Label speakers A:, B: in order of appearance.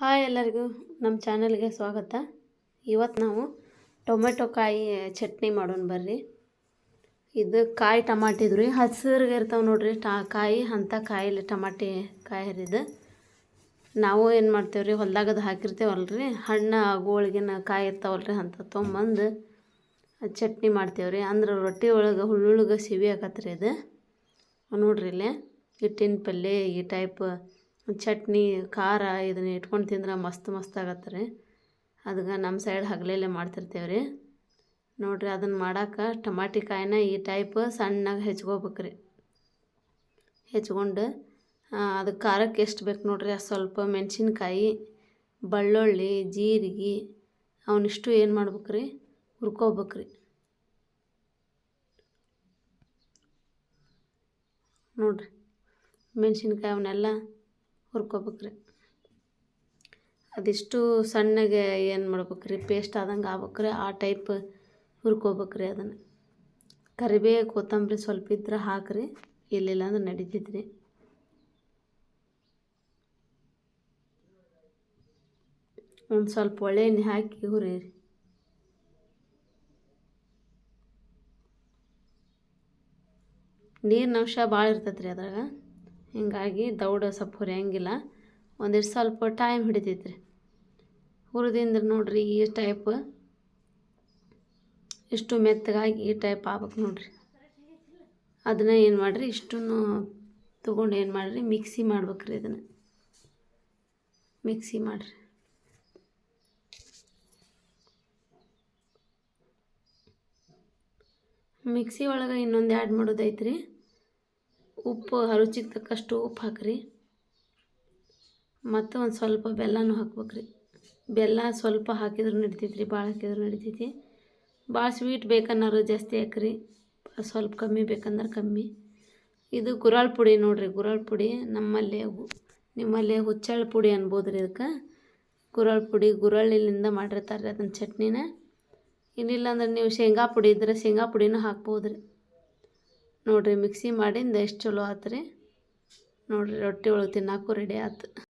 A: Hi ಎಲ್ಲರಿಗೂ, ನಮ್ಮ ಚಾನಲ್ಗೆ ಸ್ವಾಗತ. ಇವತ್ತು ನಾವು ಟೊಮೆಟೊ ಕಾಯಿ ಚಟ್ನಿ ಮಾಡೋಣ ಬರ್ರಿ. ಇದು ಕಾಯಿ ಟಮಾಟಿ ಇದ್ರಿ. ಹಸಿರಿಗೆ ಇರ್ತಾವೆ ನೋಡ್ರಿ, ಟಾ ಕಾಯಿ, ಅಂಥ ಕಾಯಿಲಿ ಟಮಾಟಿ ಕಾಯಿ ಹರಿದು. ನಾವು ಏನು ಮಾಡ್ತೇವೆ ರೀ ಹಾಕಿರ್ತೇವಲ್ಲ ಹಾಕಿರ್ತೇವಲ್ರಿ. ಹಣ್ಣು ಆಗೋಳಿಗಿನ ಕಾಯಿ ಇರ್ತಾವಲ್ರಿ ಅಂತ ತೊಗೊಂಬಂದು ಚಟ್ನಿ ಮಾಡ್ತೇವೆ ರೀ. ಅಂದ್ರೆ ರೊಟ್ಟಿ ಒಳಗೆ ಹುಳ್ಳುಳ್ಗೆ ಸಿವಿ ಹಾಕತ್ರಿ ಇದು. ನೋಡ್ರಿ ಇಲ್ಲೇ, ಹಿಟ್ಟಿನ ಪಲ್ಯ ಈ ಟೈಪ್ ಚಟ್ನಿ, ಖಾರ ಇದನ್ನ ಇಟ್ಕೊಂಡು ತಿಂದ್ರೆ ಮಸ್ತ್ ಮಸ್ತ್ ಆಗತ್ತೆ ರೀ. ಅದಕ್ಕೆ ನಮ್ಮ ಸೈಡ್ ಹಗಲೆಲ್ಲೇ ಮಾಡ್ತಿರ್ತೇವೆ ರೀ. ನೋಡಿರಿ ಅದನ್ನು ಮಾಡಕ್ಕೆ ಟಮಾಟಿ ಕಾಯಿನ ಈ ಟೈಪ್ ಸಣ್ಣಗೆ ಹೆಚ್ಕೋಬೇಕು ರೀ. ಹೆಚ್ಕೊಂಡು ಅದಕ್ಕೆ ಖಾರಕ್ಕೆ ಎಷ್ಟು ಬೇಕು ನೋಡಿರಿ, ಅದು ಸ್ವಲ್ಪ ಮೆಣಸಿನ್ಕಾಯಿ, ಬೆಳ್ಳುಳ್ಳಿ, ಜೀರಿಗೆ, ಅವನಿಷ್ಟು ಏನು ಮಾಡ್ಬೇಕು ರೀ, ಹುರ್ಕೋಬೇಕು ರೀ. ನೋಡಿರಿ, ಮೆಣಸಿನ್ಕಾಯಿ ಅವನ್ನೆಲ್ಲ ಹುರ್ಕೋಬೇಕು ರೀ ಅದಿಷ್ಟು ಸಣ್ಣಗೆ ಏನು ಮಾಡ್ಬೇಕ್ರಿ ಪೇಸ್ಟ್ ಆದಂಗೆ ಆಗ್ಬೇಕ್ರಿ, ಆ ಟೈಪ್ ಹುರ್ಕೋಬೇಕ್ರಿ ಅದನ್ನು. ಕರಿಬೇವು ಕೊತ್ತಂಬರಿ ಸ್ವಲ್ಪ ಇದ್ರೆ ಹಾಕಿರಿ, ಇಲ್ಲಿಲ್ಲ ಅಂದ್ರೆ ನಡೀತಿದ್ರಿ ಒಂದು ಸ್ವಲ್ಪ ಒಳ್ಳೆ ಎಣ್ಣೆ ಹಾಕಿ ಹುರಿ ನೀರಿನ ಅಂಶ ಭಾಳ ಇರ್ತೈತೆ ರೀ ಅದ್ರಾಗ. ಹಿಂಗಾಗಿ ದೌಡ ಸ್ವಲ್ಪ ಹುರಿಯಂಗಿಲ್ಲ. ಒಂದಿಷ್ಟು ಸ್ವಲ್ಪ ಟೈಮ್ ಹಿಡಿತೈತೆ ರೀ ಹುರಿದಿಂದ್ರೆ ನೋಡಿರಿ ಈ ಟೈಪ್ ಇಷ್ಟು ಮೆತ್ತಗಾಗಿ ಈ ಟೈಪ್ ಆಗ್ಬೇಕು ನೋಡಿರಿ. ಅದನ್ನು ಏನು ಮಾಡಿರಿ, ಇಷ್ಟನ್ನು ತೊಗೊಂಡು ಏನು ಮಾಡಿರಿ ಮಿಕ್ಸಿ ಮಾಡ್ಬೇಕ್ರಿ ಇದನ್ನು. ಮಿಕ್ಸಿ ಮಾಡಿರಿ. ಮಿಕ್ಸಿ ಒಳಗೆ ಇನ್ನೊಂದು ಆ್ಯಡ್ ಮಾಡೋದೈತ್ರಿ. ಉಪ್ಪು ರುಚಿಗೆ ತಕ್ಕಷ್ಟು ಉಪ್ಪು ಹಾಕಿರಿ. ಮತ್ತು ಒಂದು ಸ್ವಲ್ಪ ಬೆಲ್ಲನೂ ಹಾಕ್ಬೇಕ್ರಿ. ಬೆಲ್ಲ ಸ್ವಲ್ಪ ಹಾಕಿದ್ರು ನಡಿತೈತಿ ರೀ ಭಾಳ ಹಾಕಿದ್ರು ನಡಿತೈತಿ ಭಾಳ ಸ್ವೀಟ್ ಬೇಕನ್ನೋರು ಜಾಸ್ತಿ ಹಾಕ್ರಿ. ಸ್ವಲ್ಪ ಕಮ್ಮಿ ಬೇಕಂದ್ರೆ ಕಮ್ಮಿ. ಇದು ಗುರಾಳ್ ಪುಡಿ ನೋಡಿರಿ ಗುರಾಳ್ ಪುಡಿ ನಮ್ಮಲ್ಲಿ ನಿಮ್ಮಲ್ಲಿ ಹುಚ್ಚಳ ಪುಡಿ ಅನ್ಬೋದು ರೀ ಇದಕ್ಕೆ. ಗುರಾಳ್ ಪುಡಿ ಗುರಳ್ಳಿಲಿಂದ ಮಾಡಿರ್ತಾರೆ ಅದನ್ನ ಚಟ್ನಿನ. ಇನ್ನಿಲ್ಲ ಅಂದ್ರೆ ನೀವು ಶೇಂಗಾ ಪುಡಿ ಇದ್ರೆ ಶೇಂಗಾ ಪುಡಿನೂ ಹಾಕ್ಬೋದು ರೀ ನೋಡಿರಿ ಮಿಕ್ಸಿ ಮಾಡಿಂದ ಎಷ್ಟು ಚಲೋ ಆತು ರೀ ನೋಡಿರಿ ರೊಟ್ಟಿ ಒಳಗೆ ತಿನ್ನಾಕು ರೆಡಿ ಆಯ್ತು